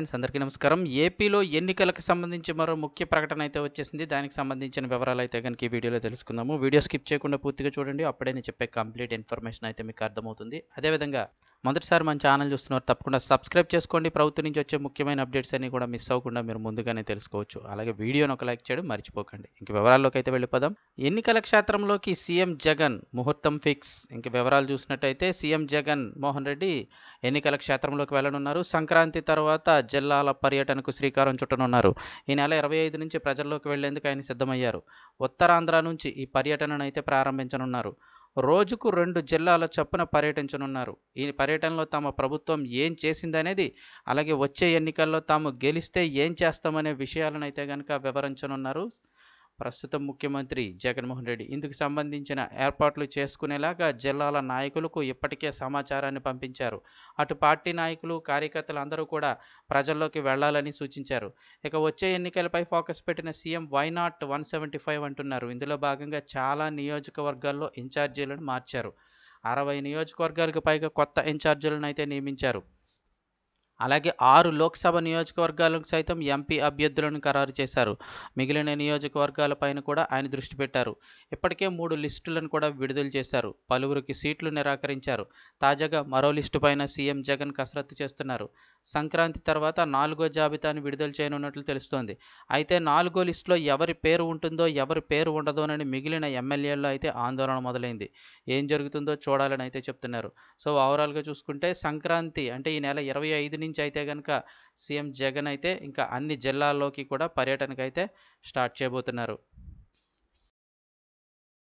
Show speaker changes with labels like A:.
A: Friends అందరికీ నమస్కారం. ఏపీలో ఎన్నికలకు సంబంధించి మరో ముఖ్య ప్రకటన అయితే వచ్చేసింది. దానికి సంబంధించిన వివరాలు అయితే కనుక ఈ వీడియోలో తెలుసుకుందాము. వీడియో స్కిప్ చేయకుండా పూర్తిగా చూడండి. అప్పుడే నేను చెప్పే కంప్లీట్ ఇన్ఫర్మేషన్ అయితే మీకు అర్థమవుతుంది. అదేవిధంగా మొదటిసారి మన ఛానల్ చూస్తున్నారు తప్పకుండా సబ్స్క్రైబ్ చేసుకోండి. ప్రభుత్వం నుంచి వచ్చే ముఖ్యమైన అప్డేట్స్ అన్ని కూడా మిస్ అవ్వకుండా మీరు ముందుగానే తెలుసుకోవచ్చు. అలాగే వీడియోని ఒక లైక్ చేయడం మర్చిపోకండి. ఇంక వివరాల్లోకి అయితే వెళ్ళిపోదాం. ఎన్నికల క్షేత్రంలోకి సీఎం జగన్ ముహూర్తం ఫిక్స్. ఇంక వివరాలు చూసినట్టయితే సీఎం జగన్ మోహన్ రెడ్డి ఎన్నికల క్షేత్రంలోకి వెళ్ళనున్నారు. సంక్రాంతి తర్వాత జిల్లాల పర్యటనకు శ్రీకారం చుట్టనున్నారు. ఈ నెల ఇరవై ఐదు నుంచి ప్రజల్లోకి వెళ్ళేందుకు ఆయన సిద్ధమయ్యారు. ఉత్తరాంధ్ర నుంచి ఈ పర్యటనను అయితే ప్రారంభించనున్నారు. రోజుకు రెండు జిల్లాల చొప్పున పర్యటించనున్నారు. ఈ పర్యటనలో తమ ప్రభుత్వం ఏం చేసిందనేది అలాగే వచ్చే ఎన్నికల్లో తాము గెలిస్తే ఏం చేస్తామనే విషయాలను అయితే కనుక వివరించనున్నారు. ప్రస్తుతం ముఖ్యమంత్రి జగన్మోహన్ రెడ్డి ఇందుకు సంబంధించిన ఏర్పాట్లు చేసుకునేలాగా జిల్లాల నాయకులకు ఇప్పటికే సమాచారాన్ని పంపించారు. అటు పార్టీ నాయకులు కార్యకర్తలు అందరూ కూడా ప్రజల్లోకి వెళ్ళాలని సూచించారు. ఇక వచ్చే ఎన్నికలపై ఫోకస్ పెట్టిన CM why not one seventy five అంటున్నారు. ఇందులో భాగంగా చాలా నియోజకవర్గాల్లో ఇన్ఛార్జీలను మార్చారు. అరవై నియోజకవర్గాలకు పైగా కొత్త ఇన్ఛార్జీలను అయితే నియమించారు. అలాగే ఆరు లోక్సభ నియోజకవర్గాలకు సైతం ఎంపీ అభ్యర్థులను ఖరారు చేశారు. మిగిలిన నియోజకవర్గాలపైన కూడా ఆయన దృష్టి పెట్టారు. ఇప్పటికే మూడు లిస్టులను కూడా విడుదల చేశారు. పలువురికి సీట్లు నిరాకరించారు. తాజాగా మరో లిస్టు పైన సీఎం జగన్ కసరత్తు చేస్తున్నారు. సంక్రాంతి తర్వాత నాలుగో జాబితాను విడుదల చేయనున్నట్లు తెలుస్తోంది. అయితే నాలుగో లిస్టులో ఎవరి పేరు ఉంటుందో ఎవరి పేరు ఉండదోనని మిగిలిన ఎమ్మెల్యేల్లో అయితే ఆందోళన మొదలైంది. ఏం జరుగుతుందో చూడాలని అయితే చెప్తున్నారు. సో ఓవరాల్గా చూసుకుంటే సంక్రాంతి అంటే ఈ నెల ఇరవై ఐదు నుంచి అయితే కనుక సీఎం జగన్ అయితే ఇంకా అన్ని జిల్లాల్లోకి కూడా పర్యటనకైతే స్టార్ట్ చేయబోతున్నారు.